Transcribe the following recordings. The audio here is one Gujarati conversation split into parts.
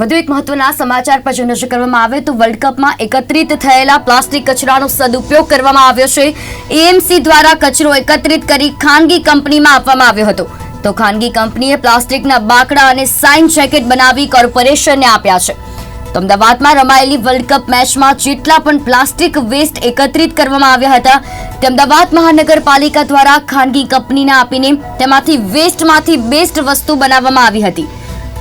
વધુ એક મહત્વના સમાચાર પર જો નજર કરવામાં આવે તો વર્લ્ડ કપમાં એકત્રિત થયેલા પ્લાસ્ટિક કચરાનો સદુપયોગ કરવામાં આવ્યો છે. એએમસી દ્વારા કચરો એકત્રિત કરી ખાનગી કંપનીમાં આપવામાં આવ્યો હતો. તો ખાનગી કંપનીએ પ્લાસ્ટિકના બાકડા અને સાઇન જેકેટ બનાવી કોર્પોરેશનને આપ્યા છે. તો અમદાવાદમાં રમાયેલી વર્લ્ડ કપ મેચમાં જેટલા પણ પ્લાસ્ટિક વેસ્ટ એકત્રિત કરવામાં આવ્યા હતા, તે અમદાવાદ મહાનગરપાલિકા દ્વારા ખાનગી કંપનીને આપીને તેમાંથી વેસ્ટમાંથી બેસ્ટ વસ્તુ બનાવવામાં આવી હતી.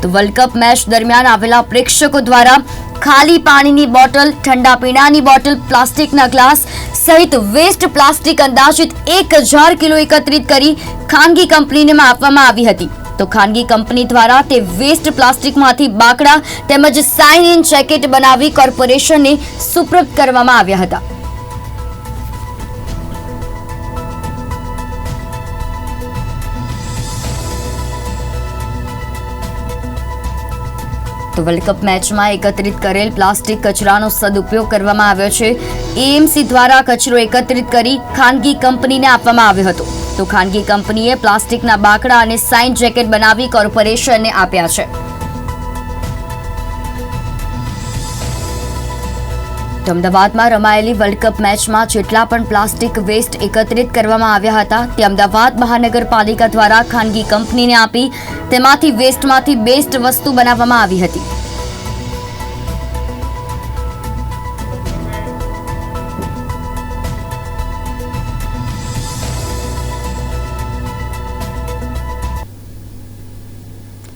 તો વર્લ્ડ કપ મેચ દરમિયાન આવેલા પ્રેક્ષકો દ્વારા ખાલી પાણીની બોટલ, ઠંડા પીણાની બોટલ, પ્લાસ્ટિકના ગ્લાસ સહિત વેસ્ટ પ્લાસ્ટિક અંદાજિત એક હજાર કિલો એકત્રિત કરી ખાનગી કંપનીને આપવામાં આવી હતી. તો ખાનગી કંપની દ્વારા તે વેસ્ટ પ્લાસ્ટિકમાંથી બાકડા તેમજ સાઇન ઇન જેકેટ બનાવી કોર્પોરેશનને સુપ્રત કરવામાં આવ્યા હતા. તો વર્લ્ડ કપ મેચમાં એકત્રિત કરેલ પ્લાસ્ટિક કચરાનો સદુપયોગ કરવામાં આવ્યો છે. એએમસી દ્વારા કચરો એકત્રિત કરી ખાનગી કંપનીને આપવામાં આવ્યો હતો. તો ખાનગી કંપનીએ પ્લાસ્ટિકના બાકડા અને સાઇન જેકેટ બનાવી કોર્પોરેશનને આપ્યા છે. તો અમદાવાદમાં રમાયેલી વર્લ્ડ કપ મેચમાં જેટલા પણ પ્લાસ્ટિક વેસ્ટ એકત્રિત કરવામાં આવ્યા હતા, તે અમદાવાદ મહાનગરપાલિકા દ્વારા ખાનગી કંપનીને આપી, તેમાંથી વેસ્ટમાંથી બેસ્ટ વસ્તુ બનાવવામાં આવી હતી.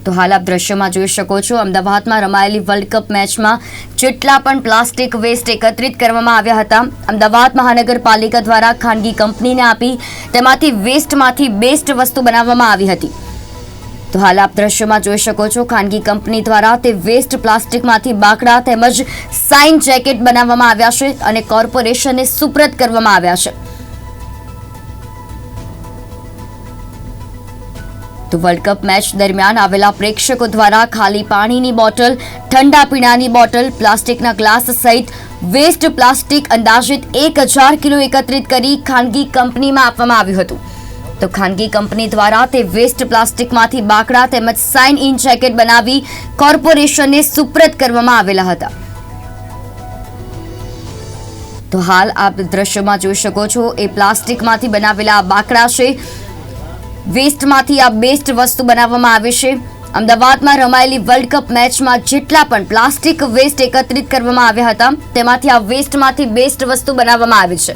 તો હાલ આપ દ્રશ્યમાં જોઈ શકો છો, અમદાવાદમાં રમાયેલી વર્લ્ડ કપ મેચમાં જેટલા પણ પ્લાસ્ટિક વેસ્ટ એકત્રિત કરવામાં આવ્યા હતા, અમદાવાદ મહાનગરપાલિકા દ્વારા ખાનગી કંપનીને આપી તેમાંથી વેસ્ટમાંથી બેસ્ટ વસ્તુ બનાવવામાં આવી હતી. તો હાલ આપ દ્રશ્યમાં જોઈ શકો છો, ખાનગી કંપની દ્વારા તે વેસ્ટ પ્લાસ્ટિકમાંથી બાકડા તેમજ સાઇન જેકેટ બનાવવામાં આવ્યા છે અને કોર્પોરેશનને સુપ્રત કરવામાં આવ્યા છે. તો વર્લ્ડ કપ મેચ દરમિયાન આવેલા પ્રેક્ષકો દ્વારા ખાલી પાણીની બોટલ, ઠંડા પીણાની બોટલ, પ્લાસ્ટિકના ગ્લાસ સહિત વેસ્ટ પ્લાસ્ટિક અંદાજિત એક હજાર કિલો એકત્રિત કરી ખાનગી કંપનીમાં આપવામાં આવ્યું હતું. તો ખાનગી કંપની દ્વારા તે વેસ્ટ પ્લાસ્ટિકમાંથી બાકડા તેમજ સાઇન ઇન જેકેટ બનાવી કોર્પોરેશનને સુપ્રત કરવામાં આવેલા હતા. તો હાલ આપ દ્રશ્યમાં જોઈ શકો છો, એ પ્લાસ્ટિકમાંથી બનાવેલા આ બાકડા છે વેસ્ટમાંથી આ બેસ્ટ વસ્તુ બનાવવામાં આવે છે. અમદાવાદમાં રમાયેલી વર્લ્ડ કપ મેચમાં જેટલા પણ પ્લાસ્ટિક વેસ્ટ એકત્રિત કરવામાં આવ્યા હતા, તેમાંથી આ વેસ્ટમાંથી બેસ્ટ વસ્તુ બનાવવામાં આવી છે.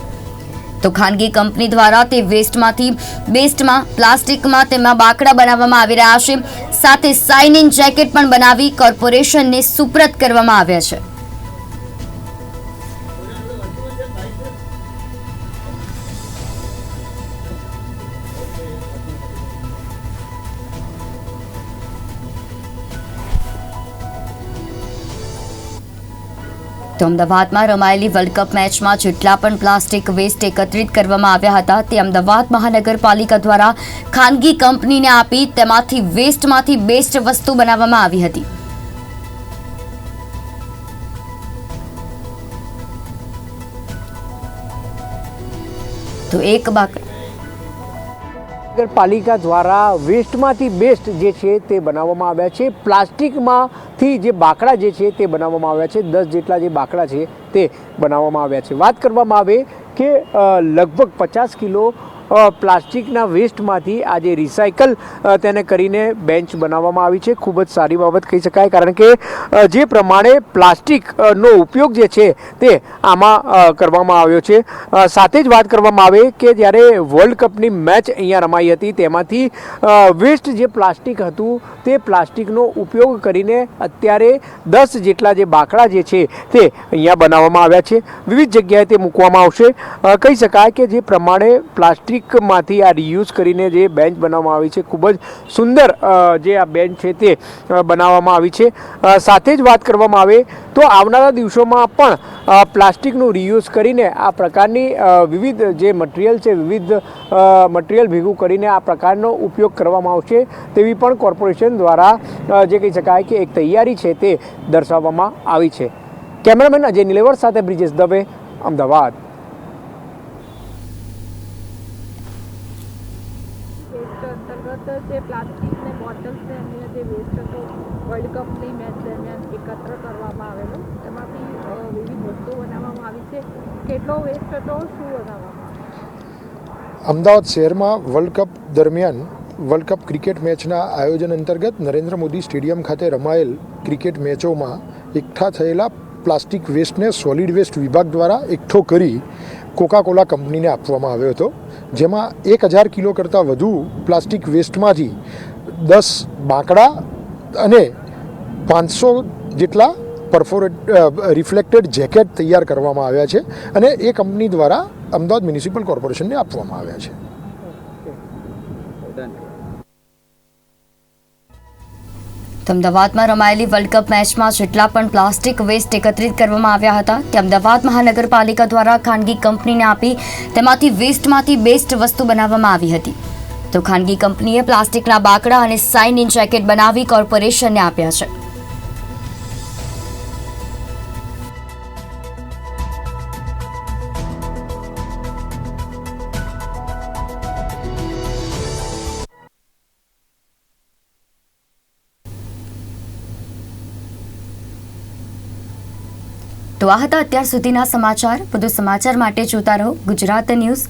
તો ખાનગી કંપની દ્વારા તે વેસ્ટમાંથી બેસ્ટમાં પ્લાસ્ટિકમાં તેમાં બાકડા બનાવવામાં આવી રહ્યા છે. સાથે સાઇન ઇન જેકેટ પણ બનાવી કોર્પોરેશનને સુપ્રત કરવામાં આવ્યા છે. તો અમદાવાદમાં રમાયેલી વર્લ્ડ કપ મેચમાં જેટલા પણ પ્લાસ્ટિક વેસ્ટ એકત્રિત કરવામાં આવ્યા હતા, તે અમદાવાદ મહાનગરપાલિકા દ્વારા ખાનગી કંપનીને આપી તેમાંથી વેસ્ટમાંથી બેસ્ટ વસ્તુ બનાવવામાં આવી હતી. તો એક બાક નગરપાલિકા દ્વારા વેસ્ટમાંથી બેસ્ટ જે છે તે બનાવવામાં આવ્યા છે. પ્લાસ્ટિકમાંથી જે બાકડા જે છે તે બનાવવામાં આવ્યા છે. દસ જેટલા જે બાકડા છે તે બનાવવામાં આવ્યા છે. વાત કરવામાં આવે કે લગભગ પચાસ કિલો પ્લાસ્ટિકના વેસ્ટમાંથી આજે રિસાયકલ તેને કરીને બેન્ચ બનાવવામાં આવી છે. ખૂબ જ સારી બાબત કહી શકાય, કારણ કે જે પ્રમાણે પ્લાસ્ટિકનો ઉપયોગ જે છે તે આમાં કરવામાં આવ્યો છે. સાથે જ વાત કરવામાં આવે કે જ્યારે વર્લ્ડ કપની મેચ અહીંયા રમાઈ હતી, તેમાંથી વેસ્ટ જે પ્લાસ્ટિક હતું, તે પ્લાસ્ટિકનો ઉપયોગ કરીને અત્યારે દસ જેટલા જે બાકડા જે છે તે અહીંયા બનાવવામાં આવ્યા છે. વિવિધ જગ્યાએ તે મૂકવામાં આવશે. કહી શકાય કે જે પ્રમાણે પ્લાસ્ટિકમાંથી આ રિયુઝ કરીને જે બેન્ચ બનાવવામાં આવી છે, ખૂબ જ સુંદર જે આ બેન્ચ છે તે બનાવવામાં આવી છે. સાથે જ વાત કરવામાં આવે તો આવનારા દિવસોમાં પણ પ્લાસ્ટિકનું રિયુઝ કરીને આ પ્રકારની વિવિધ જે મટીરિયલ છે, વિવિધ મટીરિયલ ભેગું કરીને આ પ્રકારનો ઉપયોગ કરવામાં આવશે તેવી પણ કોર્પોરેશન દ્વારા જે કહી શકાય કે એક તૈયારી છે તે દર્શાવવામાં આવી છે. કેમેરામેન અજય નિલેવર સાથે બ્રિજેશ દવે, અમદાવાદ વેસ્ટ અંતર્ગત જે પ્લાસ્ટિક ને બોટલ્સ ને અન્ય જે વેસ્ટ હતો વર્લ્ડ કપની મેચ દરમિયાન એકત્ર કરવામાં આવેલો. તેમાંથી વિવિધ વસ્તુઓ બનાવવામાં આવી છે. કેટલો વેસ્ટ હતો, શું બનાવવામાં અમદાવાદ શહેરમાં વર્લ્ડ કપ દરમિયાન વર્લ્ડ કપ ક્રિકેટ મેચના આયોજન અંતર્ગત નરેન્દ્ર મોદી સ્ટેડિયમ ખાતે રમાયેલ ક્રિકેટ મેચોમાં એકઠા થયેલા પ્લાસ્ટિક વેસ્ટને સોલિડ વેસ્ટ વિભાગ દ્વારા એકઠો કરી કોકાકોલા કંપનીને આપવામાં આવ્યો હતો. જેમાં એક હજાર કિલો કરતાં વધુ પ્લાસ્ટિક વેસ્ટમાંથી દસ બાંકડા અને પાંચસો જેટલા પરફોરેટ રિફ્લેક્ટેડ જેકેટ તૈયાર કરવામાં આવ્યા છે અને એ કંપની દ્વારા અમદાવાદ મ્યુનિસિપલ કોર્પોરેશનને આપવામાં આવ્યા છે. અમદાવાદમાં રમાયેલી વર્લ્ડ કપ મેચમાં જેટલા પણ પ્લાસ્ટિક વેસ્ટ એકત્રિત કરવામાં આવ્યા હતા, તે અમદાવાદ મહાનગરપાલિકા દ્વારા ખાનગી કંપનીને આપી તેમાંથી વેસ્ટમાંથી બેસ્ટ વસ્તુ બનાવવામાં આવી હતી. તો ખાનગી કંપનીએ પ્લાસ્ટિકના બાકડા અને સાઇન ઇન જેકેટ બનાવી કોર્પોરેશનને આપ્યા છે. તો આ હતા અત્યાર સુધીના સમાચાર. વધુ સમાચાર માટે જોતા રહો ગુજરાત ન્યૂઝ